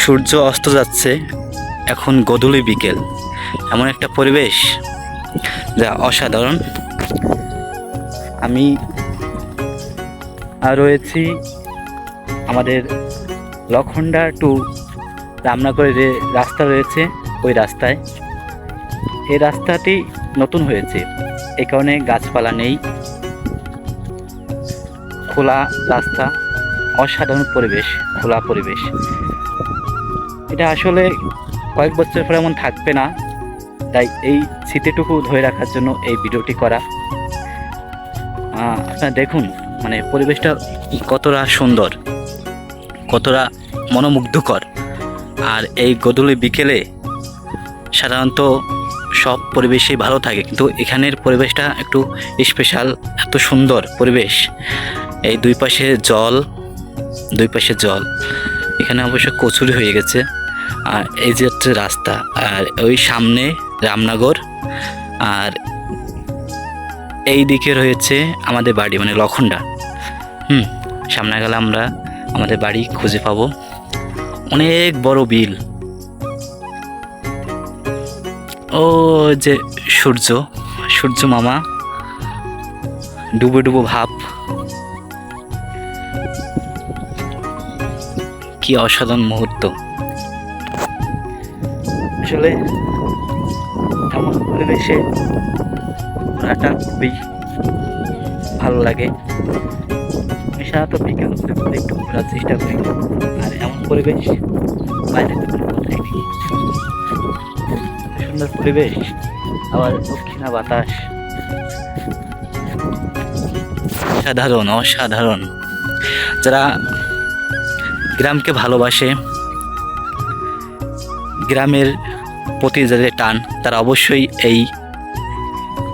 সূর্য অস্ত যাচ্ছে, এখন গধূলি বিকেল। এমন একটা পরিবেশ যা অসাধারণ। আমি আর রয়েছি আমাদের লখন্ডা টু রামনগরের যে রাস্তা রয়েছে, ওই রাস্তায়। এই রাস্তাটি নতুন হয়েছে। এই কারণে গাছপালা নেই। খোলা রাস্তা, অসাধারণ পরিবেশ, খোলা পরিবেশ। এটা আসলে কয়েক বছর পরে এমন থাকবে না। তাই এই স্মৃতিটুকু ধরে রাখার জন্য এই ভিডিওটি করা। আপনারা দেখুন মানে পরিবেশটা কতটা সুন্দর, কতটা মনোমুগ্ধকর। আর এই গধূলি বিকেলে সাধারণত সব পরিবেশই ভালো থাকে। কিন্তু এখানের পরিবেশটা একটু স্পেশাল এত সুন্দর পরিবেশ। এই দুই পাশে জল, দুই পাশে জল। এখানে অবশ্য কচুরি হয়ে গেছে। আর এই যে হচ্ছে রাস্তা, আর ওই সামনে রামনগর। আর এই দিকে রয়েছে আমাদের বাড়ি মানে লখন্ডা হুম, সামনে গেলে আমরা আমাদের বাড়ি খুঁজে পাবো। অনেক বড় বিল। ও যে সূর্য সূর্য মামা, ডুবো ডুবো ভাব। কি অসাধারণ মুহূর্ত। আসলে এমন পরিবেশে ঘোরাটা খুবই ভালো লাগে। আমি সাধারণত বিকেল পারে একটু ঘোরার চেষ্টা করি। আর এমন পরিবেশ বাইরে তো সুন্দর পরিবেশ, আবার দক্ষিণা বাতাস। অসাধারণ অসাধারণ। যারা গ্রামকে ভালোবাসে, গ্রামের প্রতি যাদের টান, তারা অবশ্যই এই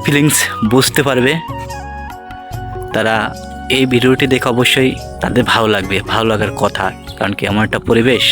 ফিলিংস বুঝতে পারবে। তারা এই ভিডিওটি দেখে অবশ্যই তাদের ভালো লাগবে, ভালো লাগার কথা, কারণ কি এমন একটা পরিবেশ।